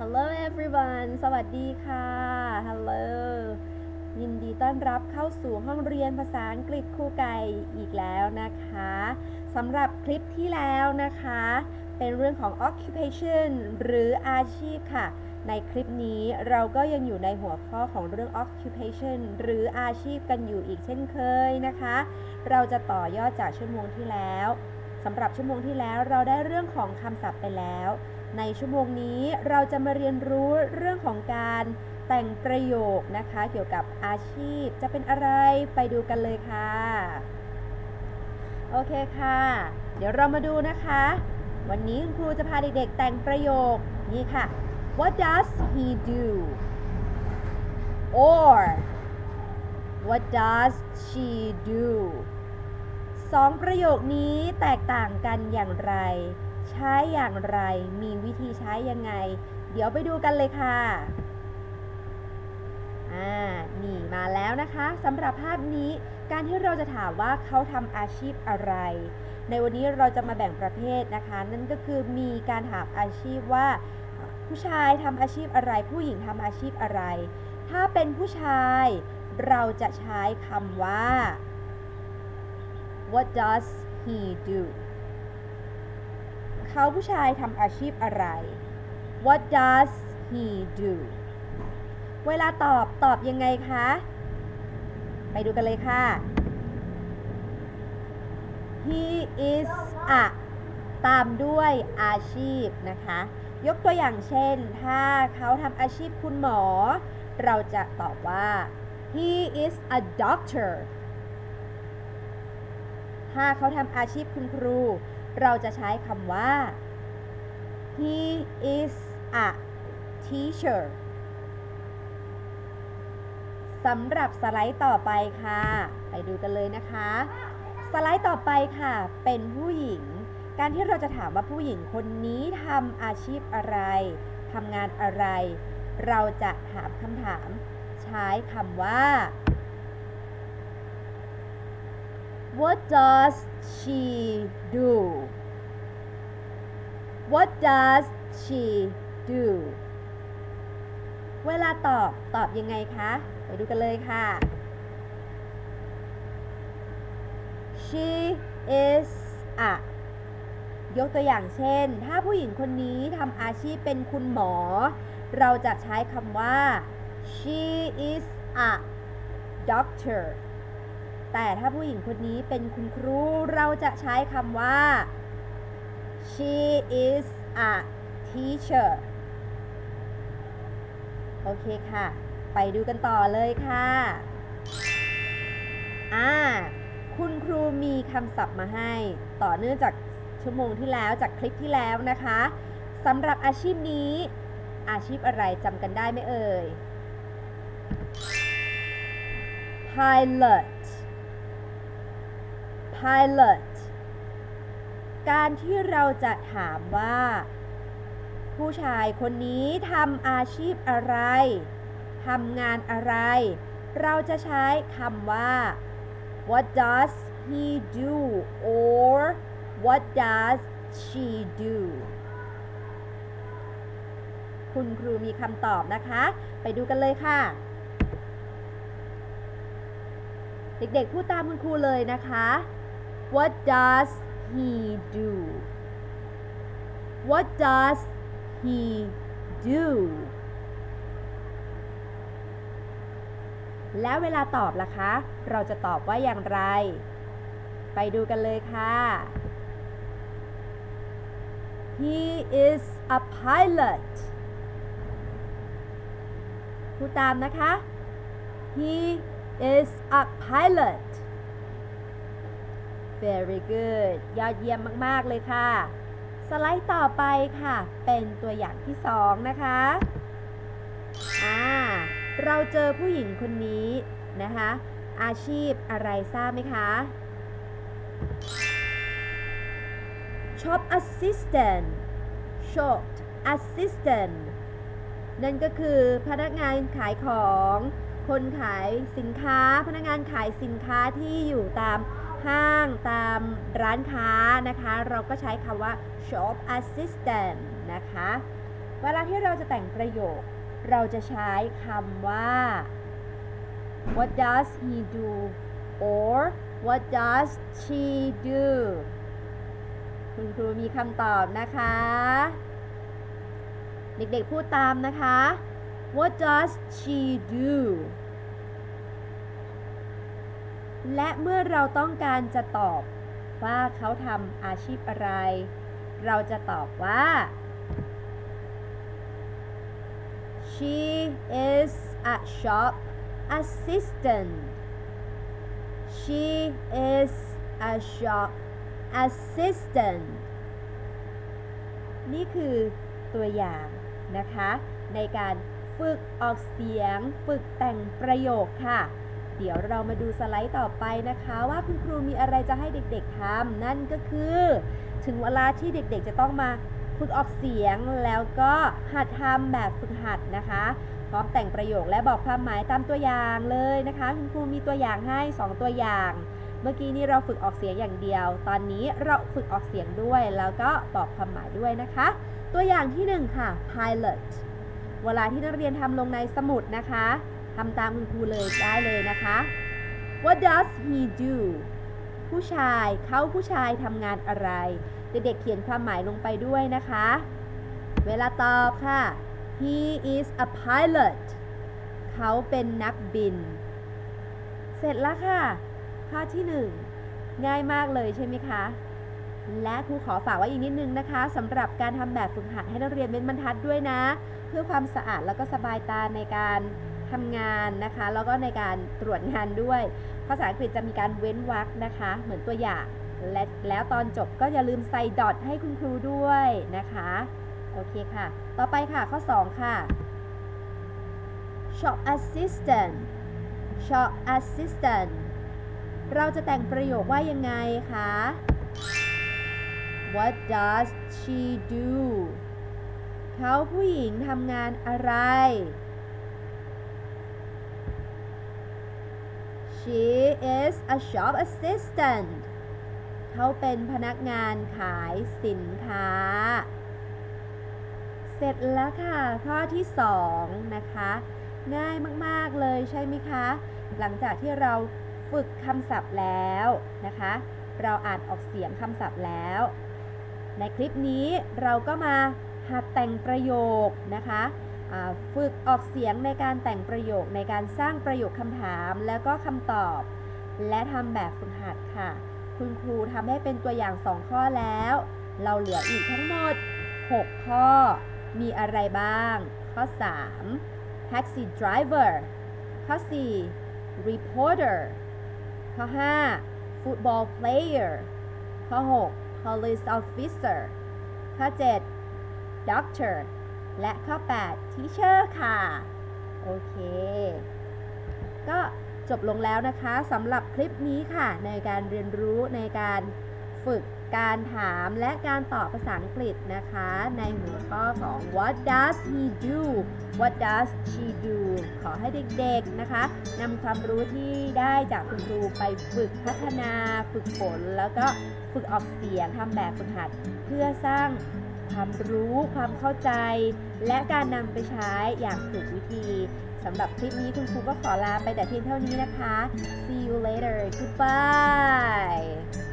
Hello everyone สวัสดีค่ะ Hello ยินดีต้อนรับเข้าสู่ห้องเรียนภาษาอังกฤษครูไก่อีกแล้วนะคะสำหรับคลิปที่แล้วนะคะ เป็นเรื่องของ occupation หรืออาชีพค่ะ ในคลิปนี้เราก็ยังอยู่ในหัวข้อของเรื่อง occupation หรืออาชีพกันอยู่อีกเช่นเคยนะคะ เราจะต่อยอดจากชั่วโมงที่แล้วสำหรับชั่วโมงที่แล้วเราได้เรื่องของคำศัพท์ไปแล้ว ในชั่วโมงนี้เราจะมาเรียนรู้เรื่องของการแต่งประโยคนะคะ เกี่ยวกับอาชีพจะเป็นอะไรไปดูกันเลยค่ะ โอเคค่ะ เดี๋ยวเรามาดูนะคะ วันนี้คุณครูจะพาเด็กๆแต่งประโยคนี้ค่ะ What does he do or What does she do สองประโยคนี้แตกต่างกันอย่างไร ใช้อย่างไร มีวิธีใช้ยังไง เดี๋ยวไปดูกันเลยค่ะ อ่า นี่มาแล้วนะคะสำหรับภาพนี้ การที่เราจะถามว่าเขาทำอาชีพอะไร ในวันนี้เราจะมาแบ่งประเภทนะคะ นั่นก็คือมีการถามอาชีพว่า ผู้ชายทำอาชีพอะไร ผู้หญิงทำอาชีพอะไร ถ้าเป็นผู้ชาย เราจะใช้คำว่า What does he do เขาผู้ชายทำอาชีพอะไร What does he do เวลาตอบตอบยังไงคะ ไปดูกันเลยค่ะ He is a ตามด้วยอาชีพนะคะ ยกตัวอย่างเช่น ถ้าเขาทำอาชีพคุณหมอ เราจะตอบว่า he is a doctor ถ้าเขาทำอาชีพคุณครู เราจะใช้คำว่า he is a teacher สำหรับสไลด์ต่อไปค่ะ ไปดูกันเลยนะคะ สไลด์ต่อไปค่ะ เป็นผู้หญิง การที่เราจะถามว่าผู้หญิงคนนี้ทำอาชีพอะไรทำงานอะไร เราจะถามคำถาม ใช้คำว่า What does she do What does she do เวลาตอบตอบยังไงคะ ไปดูกันเลยค่ะ She is a ยกตัวอย่างเช่น ถ้าผู้หญิงคนนี้ทำอาชีพเป็นคุณหมอ เราจะใช้คำว่า she is a doctor แต่ถ้าผู้หญิงคนนี้เป็นคุณครูเราจะใช้คำว่า she is a teacher โอเคค่ะ ไปดูกันต่อเลยค่ะอ่าคุณครูมีคำศัพท์มาให้ ต่อเนื่องจากชั่วโมงที่แล้วจากคลิปที่แล้วนะคะสำหรับอาชีพนี้ อาชีพอะไรจำกันได้ไหมเอ่ย pilot pilot การที่เราจะถามว่า ผู้ชายคนนี้ทำอาชีพอะไรทำงานอะไร เราจะใช้คำว่า what does he do or what does she do คุณครูมีคำตอบนะคะ ไปดูกันเลยค่ะ เด็กๆพูดตามคุณครูเลยนะคะ What does he do What does he do แล้วเวลาตอบล่ะคะ เราจะตอบว่าอย่างไร ไปดูกันเลยค่ะ He is a pilot พูดตามนะคะ He is a pilot very good ยอดเยี่ยมมาก ๆ เลยค่ะ สไลด์ต่อไปค่ะ เป็นตัวอย่างที่สองนะคะอ่าเราเจอผู้หญิงคนนี้นะคะ อาชีพอะไรทราบไหมคะ shop assistant shop assistant นั่นก็คือพนักงานขายของ คนขายสินค้า พนักงานขายสินค้าที่อยู่ตาม ห้างตามร้านค้านะคะ เราก็ใช้คำว่า shop assistant นะคะ เวลาที่เราจะแต่งประโยค เราจะใช้คำว่า what does he do or what does she do คุณครูมีคำตอบนะคะ เด็กๆพูดตามนะคะ what does she do และเมื่อเราต้องการจะตอบว่าเขาทำอาชีพอะไร เราจะตอบว่า she is a shop assistant she is a shop assistant นี่คือตัวอย่างนะคะ ในการฝึกออกเสียง ฝึกแต่งประโยคค่ะ เดี๋ยวเรามาดูสไลด์ต่อไปนะคะว่าคุณครูมีอะไรจะให้เด็กๆทำนั่นก็คือ ถึงเวลาที่เด็กๆจะต้องมาฝึกออกเสียงแล้วก็หัดทำแบบฝึกหัดนะคะ พร้อมแต่งประโยคและบอกความหมายตามตัวอย่างเลยนะคะ คุณครูมีตัวอย่างให้ 2 ตัวอย่าง เมื่อกี้นี้เราฝึกออกเสียงอย่างเดียว ตอนนี้เราฝึกออกเสียงด้วย แล้วก็บอกความหมายด้วยนะคะ ตัวอย่างที่ 1 ค่ะ pilot เวลาที่นักเรียนทำลงในสมุดนะคะ ทำตามคุณครูเลยได้เลยนะคะ What does he do ผู้ชายเขาผู้ชายทำงานอะไร เด็กๆเขียนความหมายลงไปด้วยนะคะ เวลาตอบค่ะ He is a pilot เขาเป็นนักบิน เสร็จแล้วค่ะ ข้อที่1ง่ายมากเลยใช่ไหมคะ และครูขอฝากไว้อีกนิดนึงนะคะสำหรับการทำแบบฝึกหัดให้นักเรียนเม้นบรรทัดด้วยนะ เพื่อความสะอาดแล้วก็สบายตาในการ ทำงานนะคะ แล้วก็ในการตรวจงานด้วย ภาษาอังกฤษจะมีการเว้นวรรคนะคะ เหมือนตัวอย่างและแล้วตอนจบก็อย่าลืมใส่ดอทให้คุณครูด้วยนะคะ โอเคค่ะ ต่อไปค่ะข้อ 2 ค่ะ shop assistant shop assistant เราจะแต่งประโยคว่ายังไงคะ What does she do เขาผู้หญิงทำงานอะไร She is a shop assistant เขาเป็นพนักงานขายสินค้า เสร็จแล้วค่ะ ข้อที่2นะคะ ง่ายมาก ๆ เลยใช่ไหมคะ หลังจากที่เราฝึกคำศัพท์แล้วนะคะ เราอ่านออกเสียงคำศัพท์แล้ว ในคลิปนี้เราก็มาหัดแต่งประโยคนะคะ ฝึกออกเสียงในการแต่งประโยคในการสร้างประโยคคำถามแล้วก็คำตอบ และทำแบบฝึกหัดค่ะ คุณครูทำให้เป็นตัวอย่าง 2 ข้อแล้ว เราเหลืออีกทั้งหมด 6 ข้อ มีอะไรบ้าง ข้อ 3 taxi driver ข้อ 4 reporter ข้อ 5 football player ข้อ 6 police officer ข้อ 7 doctor และข้อ 8 teacher ค่ะ โอเค ก็จบลงแล้วนะคะสำหรับคลิปนี้ค่ะ ในการเรียนรู้ในการฝึกการถามและการตอบภาษาอังกฤษนะคะ ในหัวข้อของ what does he do what does she do ขอให้เด็กๆนะคะนำความรู้ที่ได้จากคุณครูไปฝึกพัฒนา ฝึกฝน แล้วก็ฝึกออกเสียงทำแบบฝึกหัด เพื่อสร้าง ความรู้ความเข้าใจ และการนำไปใช้อย่างถูกวิธีสำหรับคลิปนี้คุณครูก็ขอลาไปแต่เพียงเท่านี้นะคะ see you later goodbye